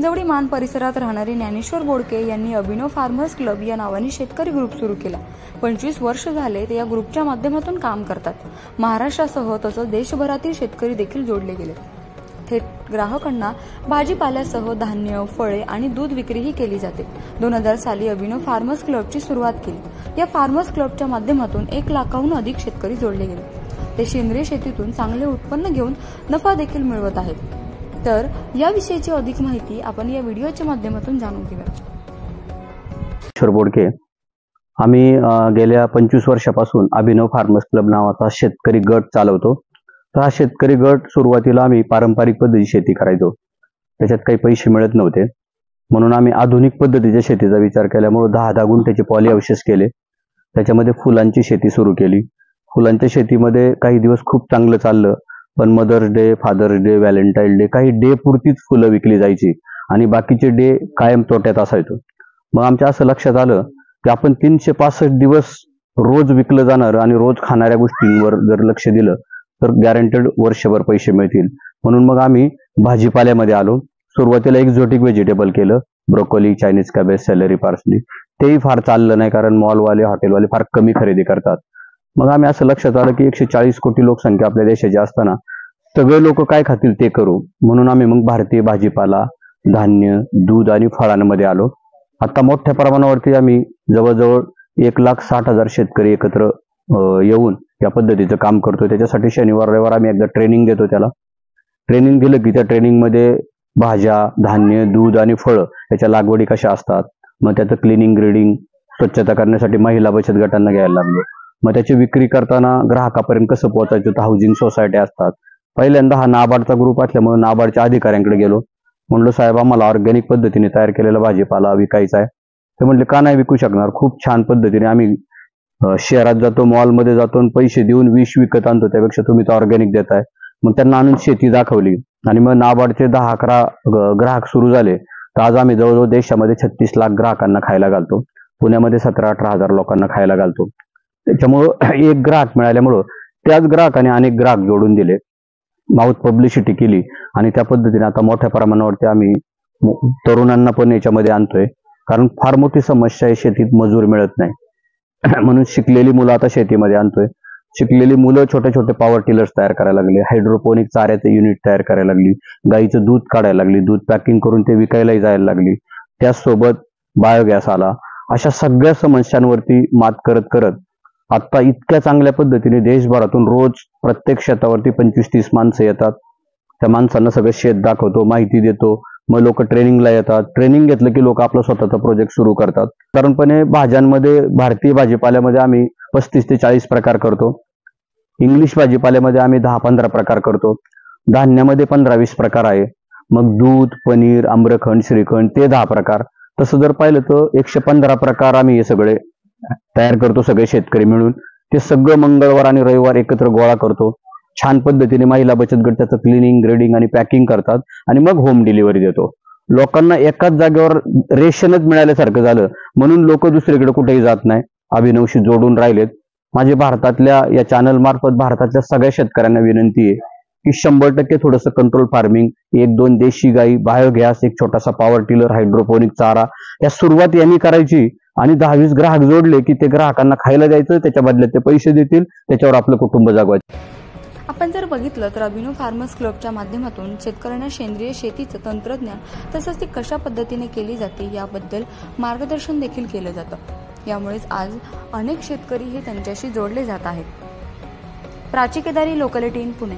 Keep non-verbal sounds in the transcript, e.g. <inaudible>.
जवळी मान परिसरात राहणारे ज्ञानेश्वर बोडके यांनी अभिनव फार्मर्स क्लब या नावाने शेतकरी ग्रुप सुरू केला. पंचवीस वर्ष झाले ते या ग्रुपच्या माध्यमातून काम करतात. महाराष्ट्रासह तसंच देशभरातील शेतकरी देखील जोडले गेले. थेट ग्राहकांना भाजीपाल्यासह धान्य फळे आणि दूध विक्रीही केली जाते. दोन हजार साली अभिनव फार्मर्स क्लबची सुरुवात केली. या फार्मर्स क्लबच्या माध्यमातून एक लाखाहून अधिक शेतकरी जोडले गेले. ते सेंद्रिय शेतीतून चांगले उत्पन्न घेऊन नफा देखील मिळवत आहेत. तर याविषयीची अधिक माहिती आपण या व्हिडिओच्या माध्यमातून जाणून घेऊया. बोडके आम्ही गेल्या पंचवीस वर्षापासून अभिनव फार्मर्स क्लब नावाचा शेतकरी गट चालवतो. तर हा शेतकरी गट सुरुवातीला आम्ही पारंपरिक पद्धती शेती करायचो. त्याच्यात काही पैसे मिळत नव्हते. म्हणून आम्ही आधुनिक पद्धतीच्या शेतीचा विचार केल्यामुळे दहा दहा गुंठ्याचे पॉली अवशेष केले. त्याच्यामध्ये फुलांची शेती सुरू केली. फुलांच्या शेतीमध्ये काही दिवस खूप चांगलं चाललं. पण mother's day father's day Valentine day काही डे पुरतीच फुलं विकली जायची आणि बाकीचे डे कायम तोट्यात असायचो. मग आमच्या असं लक्षात आलं की आपण तीनशे पासष्ट दिवस रोज विकलं जाणार आणि रोज खाणाऱ्या गोष्टींवर जर लक्ष दिलं तर गॅरंटेड वर्षभर पैसे मिळतील. म्हणून मग आम्ही भाजीपाल्यामध्ये आलो. सुरुवातीला एक्झोटिक व्हेजिटेबल केलं broccoli Chinese cabbage celery parsley तेही फार चाललं नाही कारण मॉलवाले हॉटेलवाले फार कमी खरेदी करतात. मग आम्ही असं लक्षात आलं की एकशे चाळीस कोटी लोकसंख्या आपल्या देशाची असताना सगळे लोक काय खातील ते करू. म्हणून आम्ही मग भारतीय भाजीपाला धान्य दूध आणि फळांमध्ये आलो. आता मोठ्या प्रमाणावरती आम्ही जवळजवळ एक लाख साठ हजार शेतकरी एकत्र येऊन या पद्धतीचं काम करतो त्याच्यासाठी शनिवार रविवार आम्ही एकदा ट्रेनिंग देतो त्याला. ट्रेनिंग दिलं की त्या ट्रेनिंगमध्ये भाज्या धान्य दूध आणि फळं याच्या लागवडी कशा असतात? मग त्याचं क्लिनिंग ग्रेडिंग स्वच्छता करण्यासाठी महिला बचत गटांना घ्यायला लागलो. मग त्याची विक्री करताना ग्राहकापर्यंत कसं पोहोचायचं? तर हाऊसिंग सोसायटी असतात. पहिल्यांदा हा नाबार्डचा ग्रुप असल्यामुळे नाबार्डच्या अधिकाऱ्यांकडे गेलो. म्हणलं साहेब आम्हाला ऑर्गॅनिक पद्धतीने तयार केलेला भाजीपाला विकायचा आहे. ते म्हणले का नाही विकू शकणार? खूप छान पद्धतीने आम्ही शहरात जातो मॉलमध्ये जातो आणि पैसे देऊन विष विकत आणतो त्यापेक्षा तुम्ही तर ऑर्गॅनिक देताय. मग त्यांना आणून शेती दाखवली. आणि मग नाबार्डचे दहा अकरा ग्राहक सुरू झाले. तर आज आम्ही जवळजवळ देशामध्ये छत्तीस लाख ग्राहकांना खायला घालतो. पुण्यामध्ये सतरा अठरा हजार लोकांना खायला घालतो. त्याच्यामुळं एक ग्राहक मिळाल्यामुळं त्याच ग्राहकाने अनेक ग्राहक जोडून दिले. माउथ पब्लिसिटी केली. आणि त्या पद्धतीने आता मोठ्या प्रमाणावरती आम्ही तरुणांना पण याच्यामध्ये आणतोय. कारण फार मोठी समस्या आहे शेतीत मजूर मिळत नाही. <clears throat> म्हणून शिकलेली मुलं आता शेतीमध्ये आणतोय. शिकलेली मुलं छोटे छोटे पॉवर टिलर्स तयार करायला लागले. हायड्रोपोनिक चाऱ्याचे युनिट तयार करायला लागली. गाईचं दूध काढायला लागली. दूध पॅकिंग करून ते विकायलाही जायला लागली. त्याचसोबत बायोगॅस आला. अशा सगळ्या समस्यांवरती मात करत करत आता इतक्या चांगल्या पद्धतीने देशभरातून रोज प्रत्येक शेतावरती पंचवीस तीस माणसं येतात. त्या माणसांना सगळं शेत दाखवतो माहिती देतो. मग लोक ट्रेनिंगला येतात. ट्रेनिंग घेतलं की लोक आपला स्वतःचा प्रोजेक्ट सुरू करतात. साधारणपणे भाज्यांमध्ये भारतीय भाजीपाल्यामध्ये आम्ही पस्तीस ते चाळीस प्रकार करतो. इंग्लिश भाजीपाल्यामध्ये आम्ही दहा पंधरा प्रकार करतो. धान्यामध्ये पंधरा वीस प्रकार आहे. मग दूध पनीर आम्रखंड श्रीखंड ते दहा प्रकार. तसं जर पाहिलं तर एकशे पंधरा प्रकार आम्ही हे सगळे तयार करतो सगळे शेतकरी मिळून. ते सगळं मंगळवार आणि रविवार एकत्र गोळा करतो. छान पद्धतीने महिला बचत गट त्याचं क्लिनिंग ग्रेडिंग आणि पॅकिंग करतात आणि मग होम डिलिव्हरी देतो. लोकांना एकाच जागेवर रेशनच मिळाल्यासारखं झालं. म्हणून लोक दुसरीकडे कुठेही जात नाही. अभिनवशी जोडून राहिलेत. माझे भारतातल्या या चॅनल मार्फत भारतातल्या सगळ्या शेतकऱ्यांना विनंती आहे की शंभर टक्के थोडंसं कंट्रोल फार्मिंग एक दोन देशी गाई बायोगॅस एक छोटासा पॉवर टिलर हायड्रोपोनिक चारा या सुरुवात यांनी करायची. आणि दहावीस ग्राहक जोडले की ते ग्राहकांना खायला द्यायचं त्याच्या बदल्यात ते पैसे देतील त्याच्यावर आपलं कुटुंब जगवायचं. आपण जर बघितलं तर अभिनव फार्मर्स क्लबच्या माध्यमातून शेतकऱ्यांना सेंद्रिय शेतीचं तंत्रज्ञान तसंच ती कशा पद्धतीने केली जाते याबद्दल मार्गदर्शन देखील केलं जातं. यामुळेच आज अनेक शेतकरी हे त्यांच्याशी जोडले जात आहेत. Prachi Kedari locality in Pune.